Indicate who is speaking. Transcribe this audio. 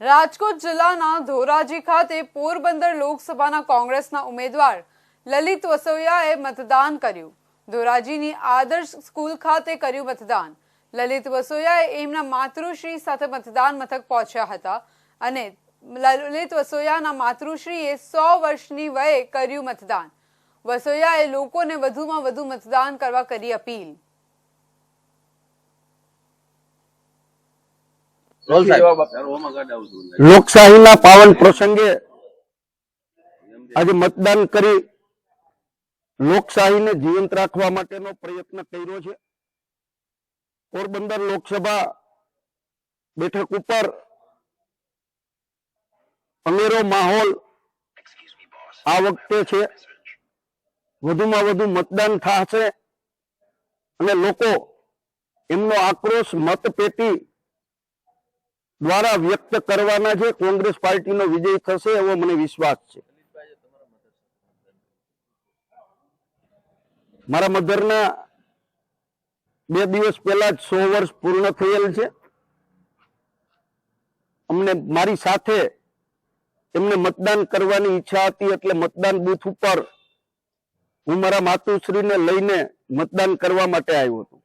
Speaker 1: રાજકોટ જિલ્લાના ધોરાજી ખાતે પોરબંદર લોકસભાના કોંગ્રેસના ઉમેદવાર લલિત વસોયાએ મતદાન કર્યું. ધોરાજીની આદર્શ સ્કૂલ ખાતે કર્યું મતદાન. લલિત વસોયાએ એમના માતૃશ્રી સાથે મતદાન મથક પહોંચ્યા હતા અને લલિત વસોયાના માતૃશ્રીએ સો વર્ષની વયે કર્યું મતદાન. વસોયાએ લોકોને વધુમાં વધુ મતદાન કરવા કરી અપીલ.
Speaker 2: લોકશાહીના પાવન પ્રસંગે આજે મતદાન કરી લોકશાહીને જીવંત રાખવા માટેનો પ્રયત્ન કર્યો છે. પોરબંદર લોકસભા બેઠક ઉપર અમેરો માહોલ આ વખતે છે. વધુમાં વધુ મતદાન થશે અને લોકો એમનો આક્રોશ મતપેટી દ્વારા વ્યક્ત કરવાના છે કોંગ્રેસ પાર્ટીનો વિજય થશે એવો મને વિશ્વાસ છે. મારા મધરના બે દિવસ પહેલા જ સો વર્ષ પૂર્ણ થયેલ છે. અમને મારી સાથે એમને મતદાન કરવાની ઈચ્છા હતી એટલે મતદાન બૂથ ઉપર હું મારા માતુશ્રીને લઈને મતદાન કરવા માટે આવ્યો હતો.